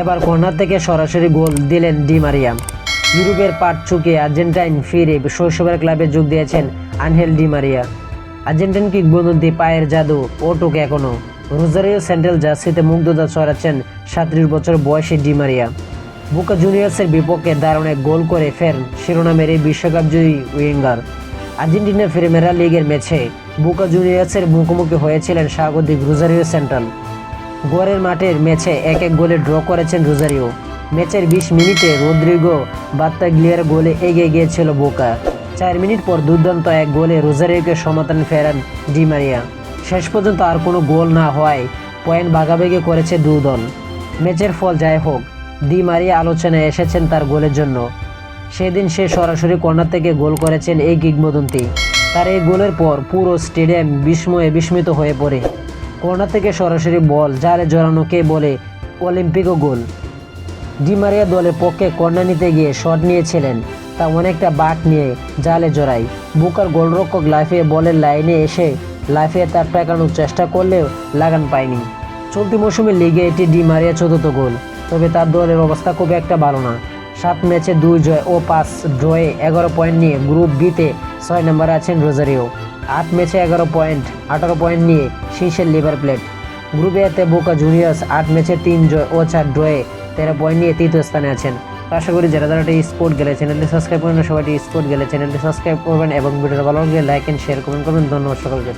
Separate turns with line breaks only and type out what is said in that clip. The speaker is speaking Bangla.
এবার কর্নার থেকে সরাসরি গোল দিলেন ডি মারিয়া। ইউরোপের পাট চুকে আর্জেন্টাইন ফিরে শৈশবের ক্লাবে যোগ দিয়েছেন আনহেল ডি মারিয়া। আর্জেন্টাইন কিংবদন্তি পায়ের জাদু ও টোকে এখনও রোজারিও সেন্ট্রাল জার্সিতে মুগ্ধতা ছড়াচ্ছেন সাঁত্রিশ বছর বয়সী ডি মারিয়া। বুকা জুনিয়র্সের বিপক্ষে দারুণ এক গোল করে ফের শিরোনামের এই বিশ্বকাপ জয়ী উইঙ্গার। আর্জেন্টিনা প্রিমিয়ার লিগের ম্যাচে বুকা জুনিয়র্সের মুখোমুখি হয়েছিলেন স্বাগতিক রোজারিও সেন্ট্রাল গোয়ারের মাঠের ম্যাচে এক এক গোলে ড্র করেছেন রোজারিও। ম্যাচের বিশ মিনিটে রোদ্রিগো বাত্তাগ্লিয়ার গোলে এগিয়ে গিয়েছিল বোকা। চার মিনিট পর দুর্দান্ত এক গোলে রোজারিওকে সমাধান ফেরান ডি মারিয়া। শেষ পর্যন্ত আর কোনো গোল না হওয়ায় পয়েন্ট ভাগাভাগি করেছে দু দল ম্যাচের ফল যাই হোক দি মারিয়া আলোচনায় এসেছেন তার গোলের জন্য। সেদিন সে সরাসরি কর্নার থেকে গোল করেছেন এই কিংবদন্তি। তার এই গোলের পর পুরো স্টেডিয়াম বিস্ময়ে বিস্মিত হয়ে পড়ে। কর্নার থেকে সরাসরি বল জালে জড়ানোকে বলে অলিম্পিকও গোল। ডিমারিয়া দলের পক্ষে কর্নার নিতে গিয়ে শট নিয়েছিলেন, তা অনেকটা বাট নিয়ে জালে জড়ায়। বুকার গোলরক্ষক লাফিয়ে বলের লাইনে এসে লাফিয়ে তার ঠেকানোর চেষ্টা করলেও লাগান পায়নি। চলতি মৌসুমে লিগে এটি ডিমারিয়া চতুর্থ গোল, তবে তার দলের অবস্থা খুব একটা ভালো না। সাত ম্যাচে দুই জয় ও পাঁচ ড্রয়ে এগারো পয়েন্ট নিয়ে গ্রুপ বিতে ছয় নম্বরে আছেন রোজারিও। আট ম্যাচে এগারো পয়েন্ট, আঠারো পয়েন্ট নিয়ে শীর্ষের লিভার প্লেট। গ্রুপে এতে বোকা জুনিয়র্স আট ম্যাচে তিন জয় ও চার ড্রয়ে তেরো পয়েন্ট নিয়ে তৃতীয় স্থানে আছেন। আশা করি যারা যারা স্পোর্ট গেলে চ্যানেলটি সাবস্ক্রাইব করেন সবাইটি স্পোর্ট গেলে চ্যানেলটি সাবস্ক্রাইব করবেন এবং ভিডিওটা ভালো লাগলে লাইক অ্যান্ড শেয়ার কমেন্ট করবেন। ধন্যবাদ সকলকে।